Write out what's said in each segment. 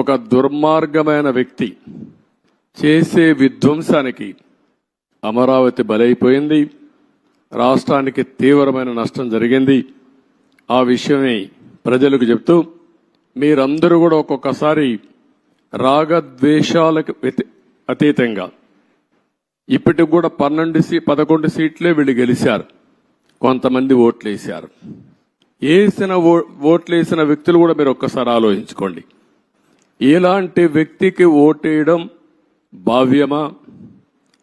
ఒక దుర్మార్గమైన వ్యక్తి చేసే విధ్వంసానికి అమరావతి బలైపోయింది. రాష్ట్రానికి తీవ్రమైన నష్టం జరిగింది. ఆ విషయమే ప్రజలకు చెప్తూ మీరందరూ కూడా ఒక్కొక్కసారి రాగద్వేషాలకు అతీతంగా. ఇప్పటికి కూడా పన్నెండు సీ పదకొండు సీట్లే వీళ్ళు గెలిచారు. కొంతమంది ఓట్లేశారు. వేసిన ఓ- ఓట్లేసిన వ్యక్తులు కూడా మీరు ఒక్కసారి ఆలోచించుకోండి. ఇలాంటి వ్యక్తికి ఓటేయడం భావ్యమా?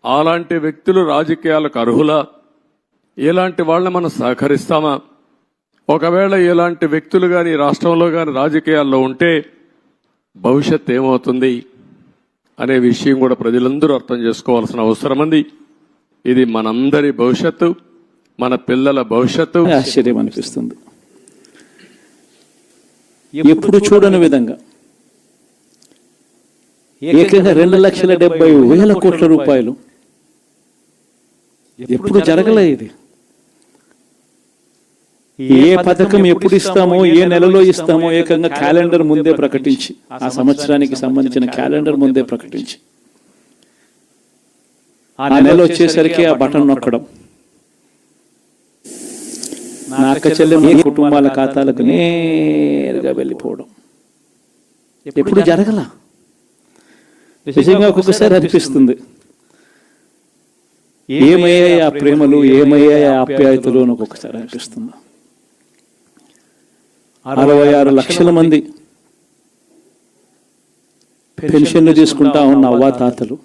అలాంటి వ్యక్తులు రాజకీయాలకు అర్హులా? ఇలాంటి వాళ్ళని మనం సహకరిస్తామా? ఒకవేళ ఇలాంటి వ్యక్తులు కానీ రాష్ట్రంలో కానీ రాజకీయాల్లో ఉంటే భవిష్యత్ ఏమవుతుంది అనే విషయం కూడా ప్రజలందరూ అర్థం చేసుకోవాల్సిన అవసరం ఉంది. ఇది మనందరి భవిష్యత్తు మన పిల్లల భవిష్యత్తు. ఆశ్చర్యం అనిపిస్తుంది. ఎప్పుడు చూడని విధంగా ఏకంగా రెండు లక్షల డెబ్బై వేల కోట్ల రూపాయలు. ఎప్పుడు జరగలే ఇది ఏ పథకం ఎప్పుడు ఇస్తామో ఏ నెలలో ఇస్తామో ఏకంగా క్యాలెండర్ ముందే ప్రకటించి ఆ సంవత్సరానికి సంబంధించిన క్యాలెండర్ ముందే ప్రకటించి. ఆ నెల వచ్చేసరికి ఆ బటన్ నొక్కడం. నా అక్క చెల్లెమ్మ కుటుంబాల ఖాతాలకు నేరుగా వెళ్ళిపోవడం. ఎప్పుడు జరగల? నిజంగా ఒక్కొక్కసారి అనిపిస్తుంది. ఏమయ్యాయి ఆ ప్రేమలు ఏమయ్యాయి ఆప్యాయతలు అని ఒక్కొక్కసారి అనిపిస్తుంది. అరవై ఆరు లక్షల మంది పెన్షన్లు తీసుకుంటా ఉన్న అవ్వా తాతలు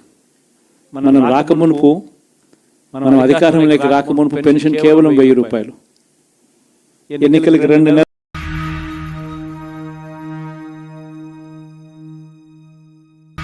మనం రాకమునుపు మనం అధికారంలోకి రాకమునుపు పెన్షన్ కేవలం వెయ్యి రూపాయలు. ఎన్నికలకి రెండు నెలలు